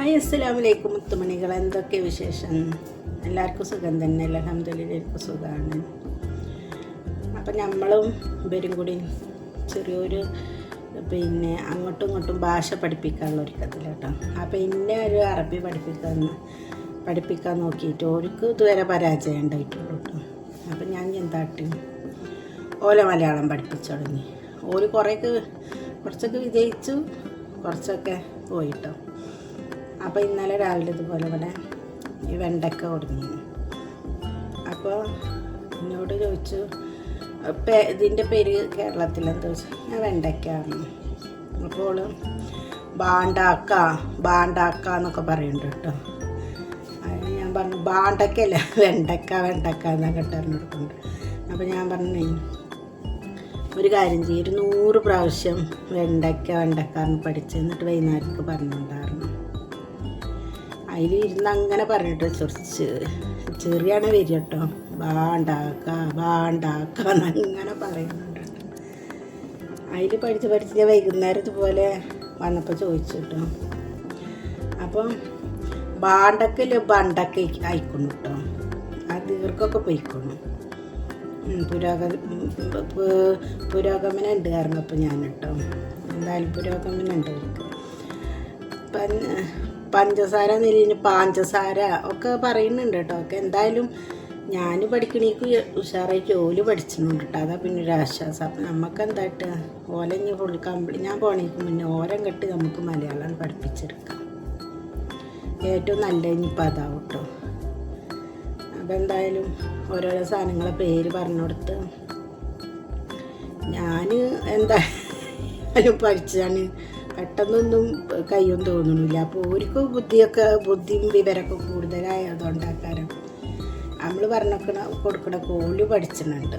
Hi അസ്സലാമലൈക്കും മുത്തുമണികൾ എന്തൊക്കെ വിശേഷം? എല്ലാവർക്കും സുഖം തന്നെ. അലഹമ്മദില്ലാവർക്കും സുഖമാണ് അപ്പം നമ്മളും ഇവരും കൂടി ചെറിയൊരു പിന്നെ അങ്ങോട്ടും ഇങ്ങോട്ടും ഭാഷ പഠിപ്പിക്കാനുള്ള ഒരുക്കത്തിൽ കേട്ടോ അപ്പം എന്നെ ഒരു അറബി പഠിപ്പിക്കാൻ പഠിപ്പിക്കാൻ നോക്കിയിട്ട് ഓർക്ക് ഇതുവരെ പരാജയം ഉണ്ടായിട്ടുള്ളൂ കേട്ടോ അപ്പം ഞാൻ എന്താട്ടി? ഓല മലയാളം പഠിപ്പിച്ചു തുടങ്ങി. ഓര് കുറേയൊക്കെ കുറച്ചൊക്കെ വിജയിച്ചു കുറച്ചൊക്കെ പോയിട്ടോ അപ്പോൾ ഇന്നലെ രാവിലെ ഇതുപോലെ ഇവിടെ ഈ വെണ്ടക്ക കൊടുങ്ങി. അപ്പോൾ എന്നോട് ചോദിച്ചു ഇതിന്റെ പേര് കേരളത്തിൽ ചോദിച്ചു? ഞാൻ വെണ്ടയ്ക്കാണ് അപ്പോൾ ബാണ്ടാക്ക ബാണ്ടാക്ക എന്നൊക്കെ പറയുന്നുണ്ട് കേട്ടോ. ഞാൻ പറഞ്ഞു ബാണ്ടക്കല്ല വെണ്ടക്ക വെണ്ടക്ക എന്നൊക്കെ ഇട്ടറിഞ്ഞു കൊടുക്കുന്നുണ്ട് അപ്പോൾ ഞാൻ പറഞ്ഞു ഒരു കാര്യം ചെയ്യും ഒരു നൂറ് പ്രാവശ്യം വെണ്ടയ്ക്ക വെണ്ടക്കാന്ന് പഠിച്ച് എന്നിട്ട് പറഞ്ഞിട്ടുണ്ടായിരുന്നു അതിൽ ഇരുന്ന് അങ്ങനെ പറഞ്ഞിട്ട് ചൊറിച്ച് ചെറിയാണ് വരിക കേട്ടോ. വാണ്ടാക്ക വാണ്ടാക്ക എന്നങ്ങനെ പറയുന്നുണ്ട്. അതിൽ പഠിച്ച് പഠിച്ച് ഞാൻ വൈകുന്നേരം ഇതുപോലെ വന്നപ്പോൾ ചോദിച്ചു കേട്ടോ. അപ്പം ബാണ്ടക്കൽ ബണ്ടക്ക അയക്കുന്നു കേട്ടോ. ആ ദീർഘമൊക്കെ പൊയ്ക്കുന്നു ഉം, പുരോഗ ഉം, പു- പുരോഗമനം ഉണ്ട് കാരണം അപ്പം ഞാൻ കേട്ടോ. എന്തായാലും പുരോഗമനം ഉണ്ട് അവർക്ക് പഞ്ചസാര നിലയിൽ പാഞ്ചസാര ഒക്കെ പറയുന്നുണ്ട് കേട്ടോ. ഒക്കെ എന്തായാലും ഞാൻ പഠിക്കണേക്ക് ഉഷാറായി ജോലി പഠിച്ചിട്ടുണ്ട് കേട്ടോ. അതാ പിന്നെ ഒരു ആശ്വാസം. അപ്പം നമുക്ക് എന്തായിട്ട് ഓല ഇനി ഫുൾ കംപ്ലീറ്റ് ഞാൻ പോണേക്ക് മുന്നേ ഓരം കെട്ടി നമുക്ക് മലയാളം പഠിപ്പിച്ചെടുക്കാം. ഏറ്റവും നല്ല ഇനിയിപ്പോൾ അതാവും കേട്ടോ. അപ്പം എന്തായാലും ഓരോരോ സാധനങ്ങളെ പേര് പറഞ്ഞു കൊടുത്ത് ഞാൻ എന്തായാലും പഠിച്ചാണ് പെട്ടെന്നൊന്നും കയ്യൊന്നും തോന്നണില്ല. അപ്പോൾ ഓർക്ക് ബുദ്ധിയൊക്കെ ബുദ്ധിയും വിവരമൊക്കെ കൂടുതലായതുകൊണ്ടാക്കാരം നമ്മൾ പറഞ്ഞൊക്കെ കൊടുക്കണ കോൽ പഠിച്ചിട്ടുണ്ട്.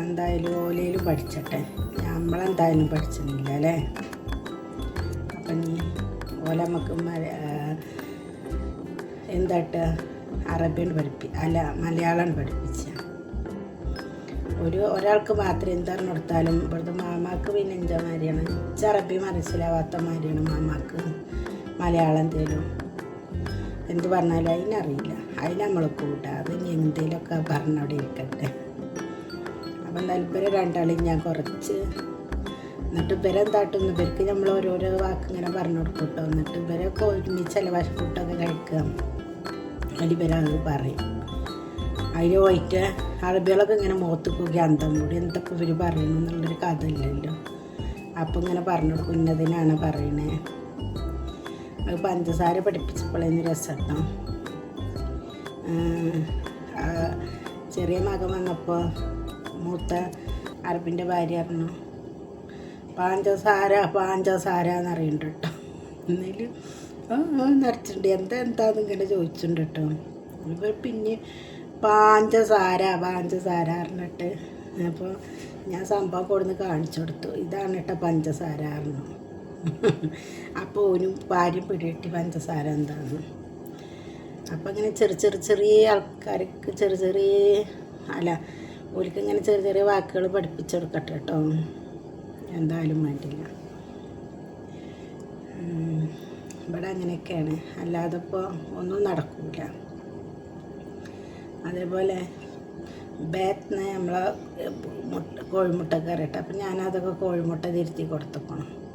എന്തായാലും ഓലയിലും പഠിച്ചട്ടെ. നമ്മളെന്തായാലും പഠിച്ചിട്ടില്ല അല്ലേ? അപ്പം നീ ഓല നമുക്ക് എന്താട്ട്? അറബിയാണ് പഠിപ്പി അല്ല മലയാളമാണ് പഠിപ്പിച്ച. ഒരു ഒരാൾക്ക് മാത്രം എന്താ കൊടുത്താലും ഇവിടുത്തെ മാമാക്ക് പിന്നെ എന്താ മാതിരിയാണ് ചറബി മനസ്സിലാവാത്ത മാതിരിയാണ് മാമാക്ക്. മലയാളം തരും എന്ത് പറഞ്ഞാലും അതിനറിയില്ല അതിന് നമ്മൾ കൂട്ടുക അത് ഇനി എന്തെങ്കിലുമൊക്കെ പറഞ്ഞവിടെ ഇരിക്കട്ടെ. അപ്പം താല്പര്യം രണ്ടാളും ഞാൻ കുറച്ച് എന്നിട്ട് ഇവരെ എന്താട്ടുന്നു ഇവർക്ക് നമ്മൾ ഓരോരോ വാക്ക് ഇങ്ങനെ പറഞ്ഞു കൊടുക്കും കേട്ടോ എന്നിട്ട് ഇവരൊക്കെ ഒരുമിച്ചല്ല കൂട്ടൊക്കെ കഴിക്കുക അതിൽ ഇവരത് പറയും. അതിൽ പോയിട്ട് അറബികളൊക്കെ ഇങ്ങനെ മുഖത്ത് പോകുക അന്തം കൂടി എന്തൊക്കെ ഇവർ പറയുന്നു എന്നുള്ളൊരു കഥ ഇല്ലല്ലോ. അപ്പം ഇങ്ങനെ പറഞ്ഞു കൊടുക്കും ഇന്നതിനാണ് പറയണേ. അത് പഞ്ചസാര പഠിപ്പിച്ചപ്പോഴേന്ന് രസം ചെറിയ മകൻ വന്നപ്പോൾ മൂത്ത അറബിന്റെ ഭാര്യ പറഞ്ഞു പാഞ്ചസാര പാഞ്ചസാര എന്നറിയുന്നുണ്ട് കേട്ടോ. എന്നാലും നിറച്ചിട്ടുണ്ട്. എന്താ എന്താന്ന് ഇങ്ങനെ ചോദിച്ചിട്ടുണ്ട് കേട്ടോ. പിന്നെ പാഞ്ചസാര പാഞ്ചസാര പറഞ്ഞിട്ട്. അപ്പോൾ ഞാൻ സംഭവം കൊടുന്ന് കാണിച്ചു കൊടുത്തു. ഇതാണ് കേട്ടോ പഞ്ചസാര പറഞ്ഞു. അപ്പോൾ ഒരു ഭാര്യ പിടികിട്ടി പഞ്ചസാര എന്താണ് അപ്പം ഇങ്ങനെ ചെറിയ ചെറിയ ചെറിയ ആൾക്കാർക്ക് ചെറിയ ചെറിയ അല്ല ഓർക്ക് ഇങ്ങനെ ചെറിയ ചെറിയ വാക്കുകൾ പഠിപ്പിച്ചു കൊടുക്കട്ടെ കേട്ടോ എന്തായാലും വേണ്ടില്ല. ഇവിടെ അങ്ങനെയൊക്കെയാണ്. അല്ലാതെ ഇപ്പോൾ ഒന്നും നടക്കൂല. അതേപോലെ ബേത്തിന് നമ്മൾ മുട്ട കോഴിമുട്ട കയറിയിട്ട് അപ്പം ഞാനതൊക്കെ കോഴിമുട്ട തിരുത്തി കൊടുത്തപ്പോണം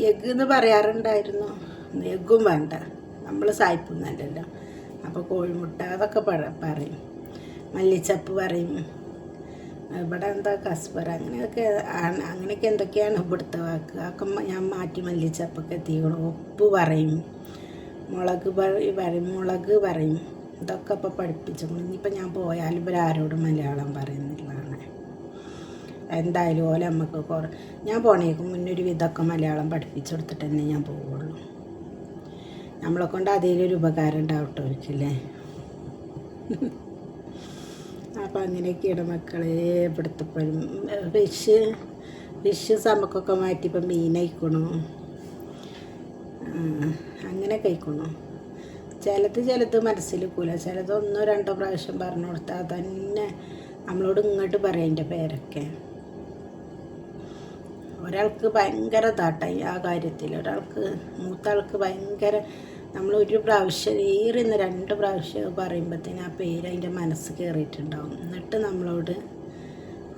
എഗ് എന്ന് പറയാറുണ്ടായിരുന്നു. എഗ്ഗും വേണ്ട. നമ്മൾ സായിപ്പൊന്നല്ലല്ലോ. അപ്പോൾ കോഴിമുട്ട അതൊക്കെ പറയും. മല്ലിച്ചപ്പ് പറയും. ഇവിടെ എന്താ കസ്ബർ? അങ്ങനെയൊക്കെ ആണ്. അങ്ങനെയൊക്കെ എന്തൊക്കെയാണ് ഇവിടുത്തെ വാക്ക്? അതൊക്കെ ഞാൻ മാറ്റി മല്ലിച്ചപ്പൊക്കെ എത്തിക്കണം ഉപ്പ് പറയും. മുളക് പറയും. മുളക് പറയും. ഇതൊക്കെ ഇപ്പോൾ പഠിപ്പിച്ചു. ഇനിയിപ്പോൾ ഞാൻ പോയാലും ഇവരാരോടും മലയാളം പറയുന്നില്ലാണ് എന്തായാലും ഓല നമുക്ക് കുറേ ഞാൻ പോണേക്കും മുന്നേ ഒരു വിധമൊക്കെ മലയാളം പഠിപ്പിച്ചു കൊടുത്തിട്ട് തന്നെ ഞാൻ പോവുള്ളൂ. നമ്മളെ കൊണ്ട് അതിലൊരു ഉപകാരം ഉണ്ടാവട്ടെ അവർക്കില്ലേ അപ്പം അങ്ങനെയൊക്കെയാണ് മക്കളെ ഇവിടുത്തെപ്പോഴും ഫിഷ് ഫിഷ് സമക്കൊക്കെ മാറ്റി ഇപ്പം മീനായിക്കണു അങ്ങനെ കഴിക്കണു? ചിലത് ചിലത് മനസ്സിൽ കൂല ചിലത് ഒന്നോ രണ്ടോ പ്രാവശ്യം പറഞ്ഞു കൊടുത്താൽ തന്നെ നമ്മളോട് ഇങ്ങോട്ട് പറയാം എന്റെ പേരൊക്കെ. ഒരാൾക്ക് ഭയങ്കര താട്ടായി ആ കാര്യത്തിൽ. ഒരാൾക്ക് മൂത്ത ആൾക്ക് ഭയങ്കര നമ്മൾ ഒരു പ്രാവശ്യം ഏറിന്ന് രണ്ട് പ്രാവശ്യം പറയുമ്പോഴത്തേന് ആ പേര് അതിന്റെ മനസ്സ് കയറിയിട്ടുണ്ടാവും. എന്നിട്ട് നമ്മളോട്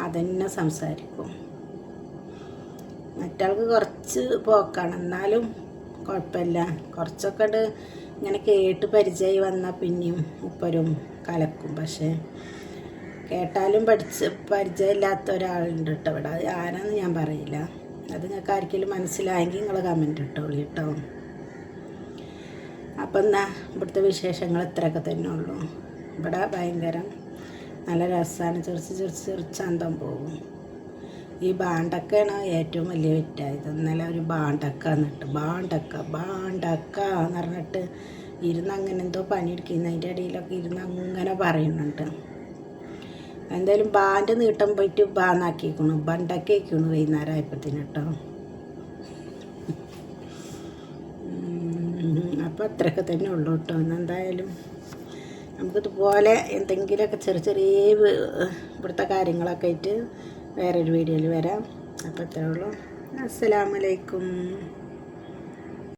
അതന്നെ സംസാരിക്കും. മറ്റാൾക്ക് കുറച്ച് പോക്കാണ്. എന്നാലും കുഴപ്പമില്ല. കുറച്ചൊക്കെ ഇങ്ങനെ കേട്ട് പരിചയമായി വന്നാൽ പിന്നെയും ഉപ്പരും കലക്കും. പക്ഷേ കേട്ടാലും പഠിച്ച് പരിചയമില്ലാത്ത ഒരാളുണ്ട് കേട്ടോ ഇവിടെ. അത് ആരാന്ന് ഞാൻ പറയില്ല. അത് നിങ്ങൾക്ക് ആർക്കെങ്കിലും മനസ്സിലായെങ്കിൽ നിങ്ങൾ കമന്റ് ഇട്ടോളൂ കേട്ടോ. അപ്പം എന്നാ ഇവിടുത്തെ വിശേഷങ്ങൾ ഇത്രയൊക്കെ തന്നെ ഉള്ളൂ. ഇവിടെ ഭയങ്കര നല്ല രസമാണ്. ചെറിച്ച് ചെറിച്ച് ചെറിച്ച് അന്തം പോകും. ഈ ബാണ്ടക്കയാണ് ഏറ്റവും വലിയ വിറ്റായത്. ഇന്നലെ ഒരു ബാണ്ടക്ക എന്നിട്ട് ബാണ്ടക്ക ബാണ്ടക്ക എന്ന് പറഞ്ഞിട്ട് ഇരുന്ന് അങ്ങനെ എന്തോ പണിയെടുക്കുന്നതിന്റെ ഇടയിലൊക്കെ ഇരുന്ന് അങ്ങനെ പറയുന്നുണ്ട്. എന്തായാലും ബാന്റെ നീട്ടം പോയിട്ട് ബാന്നാക്കിക്കണു ബണ്ടക്കേക്കണു വൈകുന്നേരം ആയപ്പത്തിന് കേട്ടോ. അപ്പോൾ അത്രയൊക്കെ തന്നെ ഉള്ളൂ കേട്ടോ. എന്തായാലും നമുക്കിതുപോലെ എന്തെങ്കിലുമൊക്കെ ചെറിയ ചെറിയ ഇവിടുത്തെ കാര്യങ്ങളൊക്കെ ആയിട്ട് വേറൊരു വീഡിയോയിൽ വരാം. അപ്പോൾ അത്രേ ഉള്ളൂ. അസ്സലാമലൈക്കും